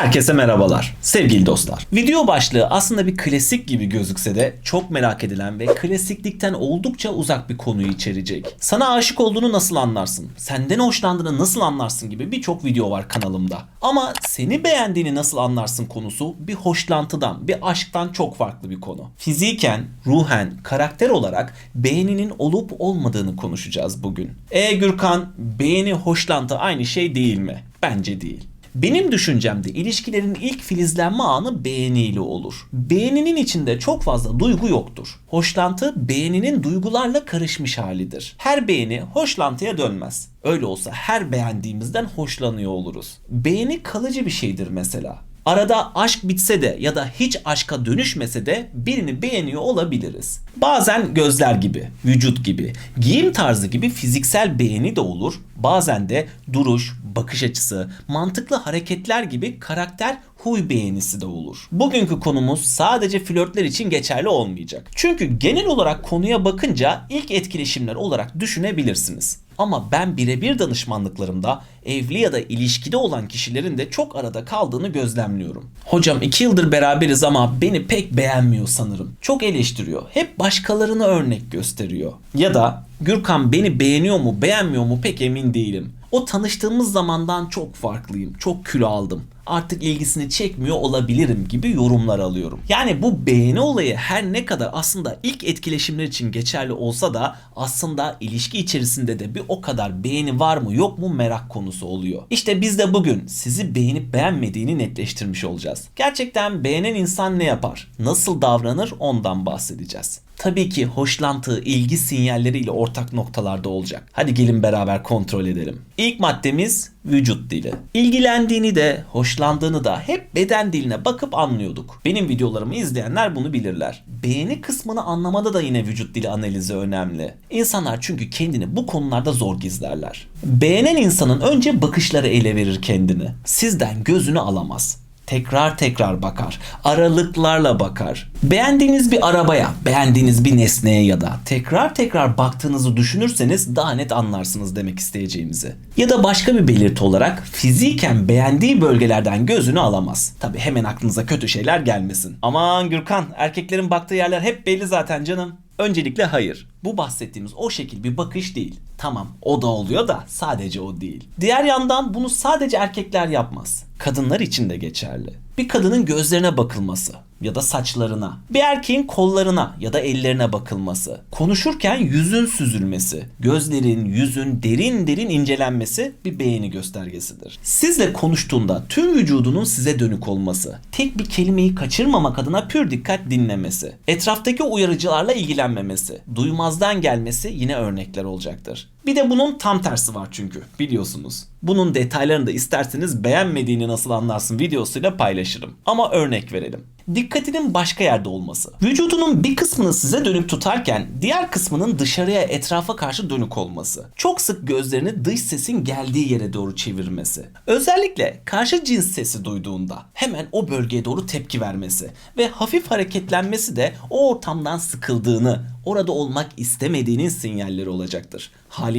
Herkese merhabalar sevgili dostlar. Video başlığı aslında bir klasik gibi gözükse de çok merak edilen ve klasiklikten oldukça uzak bir konuyu içerecek. Sana aşık olduğunu nasıl anlarsın? Senden hoşlandığını nasıl anlarsın gibi birçok video var kanalımda. Ama seni beğendiğini nasıl anlarsın konusu bir hoşlantıdan, bir aşktan çok farklı bir konu. Fiziken, ruhen, karakter olarak beğeninin olup olmadığını konuşacağız bugün. E Gürkan, beğeni, hoşlantı aynı şey değil mi? Bence değil. Benim düşüncemde ilişkilerin ilk filizlenme anı beğeniyle olur. Beğeninin içinde çok fazla duygu yoktur. Hoşlantı beğeninin duygularla karışmış halidir. Her beğeni hoşlantıya dönmez. Öyle olsa her beğendiğimizden hoşlanıyor oluruz. Beğeni kalıcı bir şeydir mesela. Arada aşk bitse de ya da hiç aşka dönüşmese de birini beğeniyor olabiliriz. Bazen gözler gibi, vücut gibi, giyim tarzı gibi fiziksel beğeni de olur. Bazen de duruş, bakış açısı, mantıklı hareketler gibi karakter huy beğenisi de olur. Bugünkü konumuz sadece flörtler için geçerli olmayacak. Çünkü genel olarak konuya bakınca ilk etkileşimler olarak düşünebilirsiniz. Ama ben birebir danışmanlıklarımda evli ya da ilişkide olan kişilerin de çok arada kaldığını gözlemliyorum. Hocam iki yıldır beraberiz ama beni pek beğenmiyor sanırım. Çok eleştiriyor. Hep başkalarını örnek gösteriyor. Ya da Gürkan beni beğeniyor mu beğenmiyor mu pek emin değilim. O tanıştığımız zamandan çok farklıyım. Çok kilo aldım. Artık ilgisini çekmiyor olabilirim gibi yorumlar alıyorum. Yani bu beğeni olayı her ne kadar aslında ilk etkileşimler için geçerli olsa da aslında ilişki içerisinde de bir o kadar beğeni var mı yok mu merak konusu oluyor. İşte biz de bugün sizi beğenip beğenmediğini netleştirmiş olacağız. Gerçekten beğenen insan ne yapar? Nasıl davranır ondan bahsedeceğiz. Tabii ki hoşlantı, ilgi sinyalleriyle ortak noktalarda olacak. Hadi gelin beraber kontrol edelim. İlk maddemiz vücut dili. İlgilendiğini de, hoşlandığını da hep beden diline bakıp anlıyorduk. Benim videolarımı izleyenler bunu bilirler. Beğeni kısmını anlamada da yine vücut dili analizi önemli. İnsanlar çünkü kendini bu konularda zor gizlerler. Beğenen insanın önce bakışları ele verir kendini. Sizden gözünü alamaz tekrar tekrar bakar. Aralıklarla bakar. Beğendiğiniz bir arabaya, beğendiğiniz bir nesneye ya da tekrar tekrar baktığınızı düşünürseniz daha net anlarsınız demek isteyeceğimizi. Ya da başka bir belirti olarak fiziken beğendiği bölgelerden gözünü alamaz. Tabi hemen aklınıza kötü şeyler gelmesin. Aman Gürkan erkeklerin baktığı yerler hep belli zaten canım. Öncelikle hayır. Bu bahsettiğimiz o şekil bir bakış değil. Tamam o da oluyor da sadece o değil. Diğer yandan bunu sadece erkekler yapmaz. Kadınlar için de geçerli. Bir kadının gözlerine bakılması ya da saçlarına, bir erkeğin kollarına ya da ellerine bakılması, konuşurken yüzün süzülmesi, gözlerin, yüzün derin derin incelenmesi bir beğeni göstergesidir. Sizle konuştuğunda tüm vücudunun size dönük olması, tek bir kelimeyi kaçırmamak adına pür dikkat dinlemesi, etraftaki uyarıcılarla ilgilenmemesi, duymazdan gelmesi yine örnekler olacaktır. Bir de bunun tam tersi var çünkü biliyorsunuz. Bunun detaylarını da isterseniz beğenmediğini nasıl anlarsın videosuyla paylaşırım. Ama örnek verelim. Dikkatinin başka yerde olması. Vücudunun bir kısmını size dönük tutarken diğer kısmının dışarıya etrafa karşı dönük olması. Çok sık gözlerini dış sesin geldiği yere doğru çevirmesi. Özellikle karşı cins sesi duyduğunda hemen o bölgeye doğru tepki vermesi ve hafif hareketlenmesi de o ortamdan sıkıldığını, orada olmak istemediğinin sinyalleri olacaktır.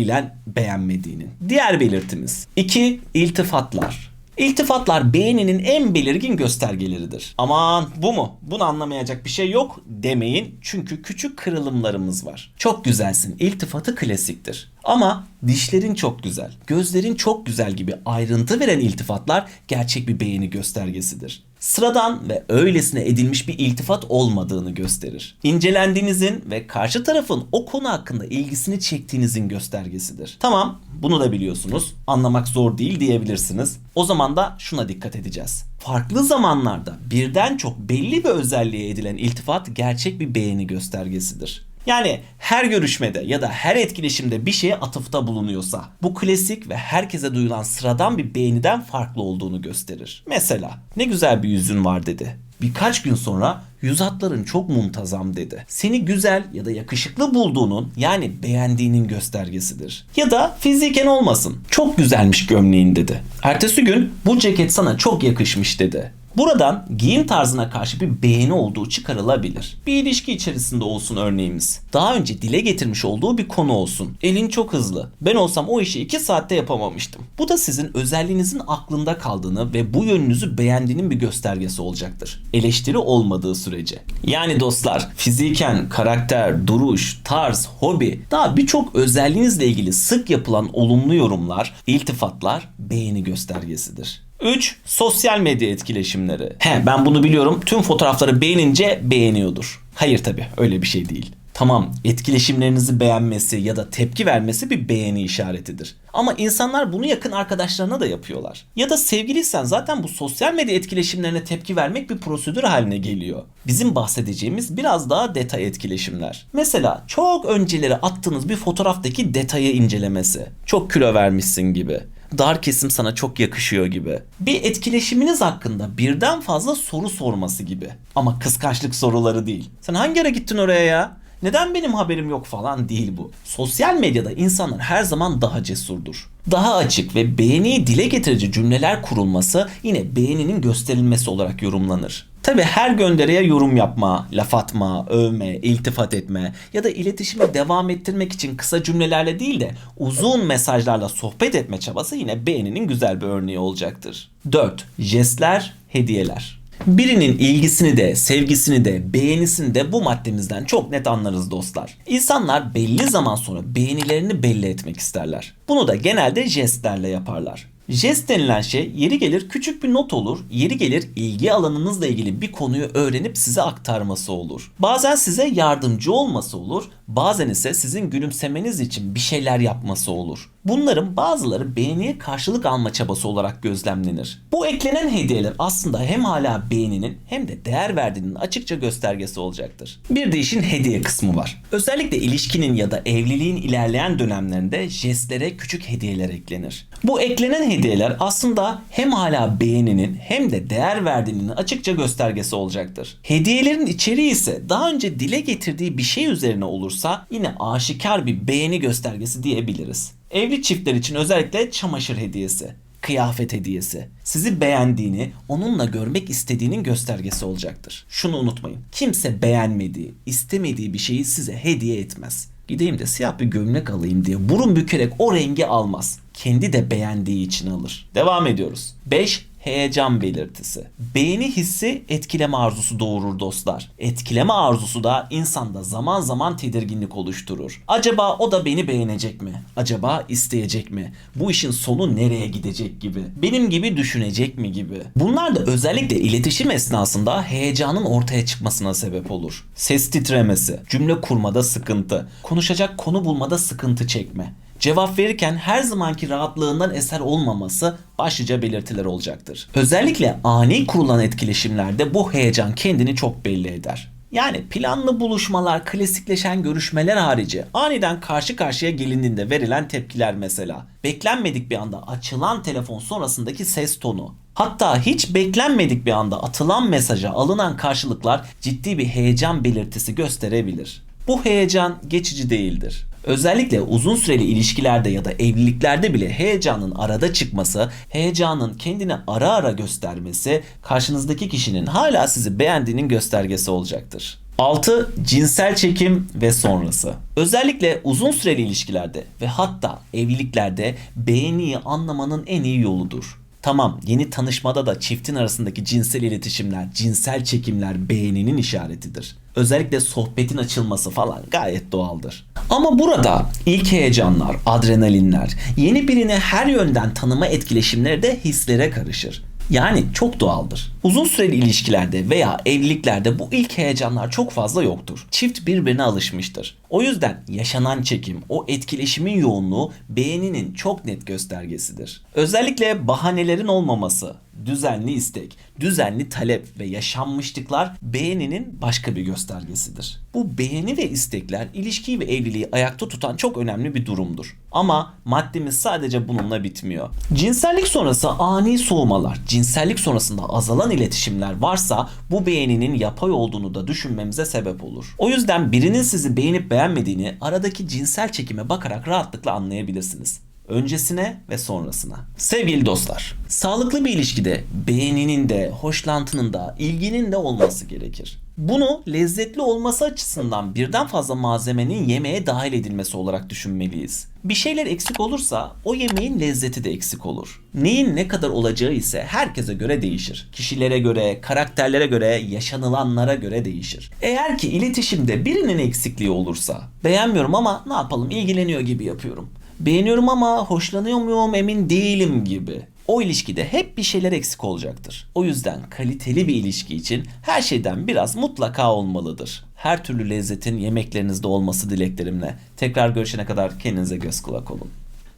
Haliyle beğenmediğinin. Diğer belirtimiz. 2. İltifatlar. İltifatlar beğeninin en belirgin göstergeleridir. Aman bu mu? Bunu anlamayacak bir şey yok demeyin çünkü küçük kırılımlarımız var. Çok güzelsin. İltifatı klasiktir. Ama dişlerin çok güzel, gözlerin çok güzel gibi ayrıntı veren iltifatlar gerçek bir beğeni göstergesidir. Sıradan ve öylesine edilmiş bir iltifat olmadığını gösterir. İncelendiğinizin ve karşı tarafın o konu hakkında ilgisini çektiğinizin göstergesidir. Tamam, bunu da biliyorsunuz. Anlamak zor değil diyebilirsiniz. O zaman da şuna dikkat edeceğiz. Farklı zamanlarda birden çok belli bir özelliğe edilen iltifat gerçek bir beğeni göstergesidir. Yani her görüşmede ya da her etkileşimde bir şeye atıfta bulunuyorsa bu klasik ve herkese duyulan sıradan bir beğeniden farklı olduğunu gösterir. Mesela ne güzel bir yüzün var dedi. Birkaç gün sonra yüz hatların çok muntazam dedi. Seni güzel ya da yakışıklı bulduğunun yani beğendiğinin göstergesidir. Ya da fiziken olmasın. Çok güzelmiş gömleğin dedi. Ertesi gün bu ceket sana çok yakışmış dedi. Buradan giyim tarzına karşı bir beğeni olduğu çıkarılabilir. Bir ilişki içerisinde olsun örneğimiz. Daha önce dile getirmiş olduğu bir konu olsun. Elin çok hızlı. Ben olsam o işi 2 saatte yapamamıştım. Bu da sizin özelliğinizin aklında kaldığını ve bu yönünüzü beğendiğinin bir göstergesi olacaktır. Eleştiri olmadığı sürece. Yani dostlar fiziken, karakter, duruş, tarz, hobi daha birçok özelliğinizle ilgili sık yapılan olumlu yorumlar, iltifatlar beğeni göstergesidir. 3. Sosyal medya etkileşimleri. He ben bunu biliyorum. Tüm fotoğrafları beğenince beğeniyordur. Hayır tabi öyle bir şey değil. Tamam etkileşimlerinizi beğenmesi ya da tepki vermesi bir beğeni işaretidir. Ama insanlar bunu yakın arkadaşlarına da yapıyorlar. Ya da sevgiliysen zaten bu sosyal medya etkileşimlerine tepki vermek bir prosedür haline geliyor. Bizim bahsedeceğimiz biraz daha detay etkileşimler. Mesela çok önceleri attığınız bir fotoğraftaki detayı incelemesi. Çok kilo vermişsin gibi dar kesim sana çok yakışıyor gibi. Bir etkileşiminiz hakkında birden fazla soru sorması gibi. Ama kıskançlık soruları değil. Sen hangi ara gittin oraya ya? Neden benim haberim yok falan değil bu. Sosyal medyada insanlar her zaman daha cesurdur. Daha açık ve beğeniyi dile getirici cümleler kurulması yine beğeninin gösterilmesi olarak yorumlanır. Tabi her gönderiye yorum yapma, laf atma, övme, iltifat etme ya da iletişimi devam ettirmek için kısa cümlelerle değil de uzun mesajlarla sohbet etme çabası yine beğeninin güzel bir örneği olacaktır. 4. Jestler, hediyeler. Birinin ilgisini de, sevgisini de, beğenisini de bu maddemizden çok net anlarız dostlar. İnsanlar belli zaman sonra beğenilerini belli etmek isterler. Bunu da genelde jestlerle yaparlar. Jest denilen şey yeri gelir küçük bir not olur, yeri gelir ilgi alanınızla ilgili bir konuyu öğrenip size aktarması olur. Bazen size yardımcı olması olur, bazen ise sizin gülümsemeniz için bir şeyler yapması olur. Bunların bazıları beğeniye karşılık alma çabası olarak gözlemlenir. Bu eklenen hediyeler aslında hem hala beğeninin hem de değer verdiğinin açıkça göstergesi olacaktır. Bir de işin hediye kısmı var. Özellikle ilişkinin ya da evliliğin ilerleyen dönemlerinde jestlere küçük hediyeler eklenir. Bu eklenen hediyeler aslında hem hala beğeninin hem de değer verdiğinin açıkça göstergesi olacaktır. Hediyelerin içeriği ise daha önce dile getirdiği bir şey üzerine olursa yine aşikar bir beğeni göstergesi diyebiliriz. Evli çiftler için özellikle çamaşır hediyesi, kıyafet hediyesi. Sizi beğendiğini, onunla görmek istediğinin göstergesi olacaktır. Şunu unutmayın. Kimse beğenmediği, istemediği bir şeyi size hediye etmez. Gideyim de siyah bir gömlek alayım diye burun bükerek o rengi almaz. Kendi de beğendiği için alır. Devam ediyoruz. 5 heyecan belirtisi. Beğeni hissi etkileme arzusu doğurur dostlar. Etkileme arzusu da insanda zaman zaman tedirginlik oluşturur. Acaba o da beni beğenecek mi? Acaba isteyecek mi? Bu işin sonu nereye gidecek gibi? Benim gibi düşünecek mi gibi? Bunlar da özellikle iletişim esnasında heyecanın ortaya çıkmasına sebep olur. Ses titremesi, cümle kurmada sıkıntı, konuşacak konu bulmada sıkıntı çekme cevap verirken her zamanki rahatlığından eser olmaması başlıca belirtiler olacaktır. Özellikle ani kurulan etkileşimlerde bu heyecan kendini çok belli eder. Yani planlı buluşmalar, klasikleşen görüşmeler harici aniden karşı karşıya gelindiğinde verilen tepkiler mesela. Beklenmedik bir anda açılan telefon sonrasındaki ses tonu. Hatta hiç beklenmedik bir anda atılan mesaja alınan karşılıklar ciddi bir heyecan belirtisi gösterebilir. Bu heyecan geçici değildir. Özellikle uzun süreli ilişkilerde ya da evliliklerde bile heyecanın arada çıkması, heyecanın kendini ara ara göstermesi karşınızdaki kişinin hala sizi beğendiğinin göstergesi olacaktır. 6. Cinsel çekim ve sonrası. Özellikle uzun süreli ilişkilerde ve hatta evliliklerde beğeniyi anlamanın en iyi yoludur. Tamam yeni tanışmada da çiftin arasındaki cinsel iletişimler, cinsel çekimler beğeninin işaretidir. Özellikle sohbetin açılması falan gayet doğaldır. Ama burada ilk heyecanlar, adrenalinler, yeni birini her yönden tanıma etkileşimleri de hislere karışır. Yani çok doğaldır. Uzun süreli ilişkilerde veya evliliklerde bu ilk heyecanlar çok fazla yoktur. Çift birbirine alışmıştır. O yüzden yaşanan çekim, o etkileşimin yoğunluğu beğeninin çok net göstergesidir. Özellikle bahanelerin olmaması, düzenli istek, düzenli talep ve yaşanmışlıklar beğeninin başka bir göstergesidir. Bu beğeni ve istekler ilişkiyi ve evliliği ayakta tutan çok önemli bir durumdur. Ama maddemiz sadece bununla bitmiyor. Cinsellik sonrası ani soğumalar, cinsellik sonrasında azalan iletişimler varsa bu beğeninin yapay olduğunu da düşünmemize sebep olur. O yüzden birinin sizi beğenip beğenmediğini aradaki cinsel çekime bakarak rahatlıkla anlayabilirsiniz. Öncesine ve sonrasına. Sevgili dostlar, sağlıklı bir ilişkide beğeninin de, hoşlantının da, ilginin de olması gerekir. Bunu lezzetli olması açısından birden fazla malzemenin yemeğe dahil edilmesi olarak düşünmeliyiz. Bir şeyler eksik olursa o yemeğin lezzeti de eksik olur. Neyin ne kadar olacağı ise herkese göre değişir. Kişilere göre, karakterlere göre, yaşanılanlara göre değişir. Eğer ki iletişimde birinin eksikliği olursa, beğenmiyorum ama ne yapalım ilgileniyor gibi yapıyorum. Beğeniyorum ama hoşlanıyor muyum emin değilim gibi. O ilişkide hep bir şeyler eksik olacaktır. O yüzden kaliteli bir ilişki için her şeyden biraz mutlaka olmalıdır. Her türlü lezzetin yemeklerinizde olması dileklerimle. Tekrar görüşene kadar kendinize göz kulak olun.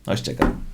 Hoşçakalın.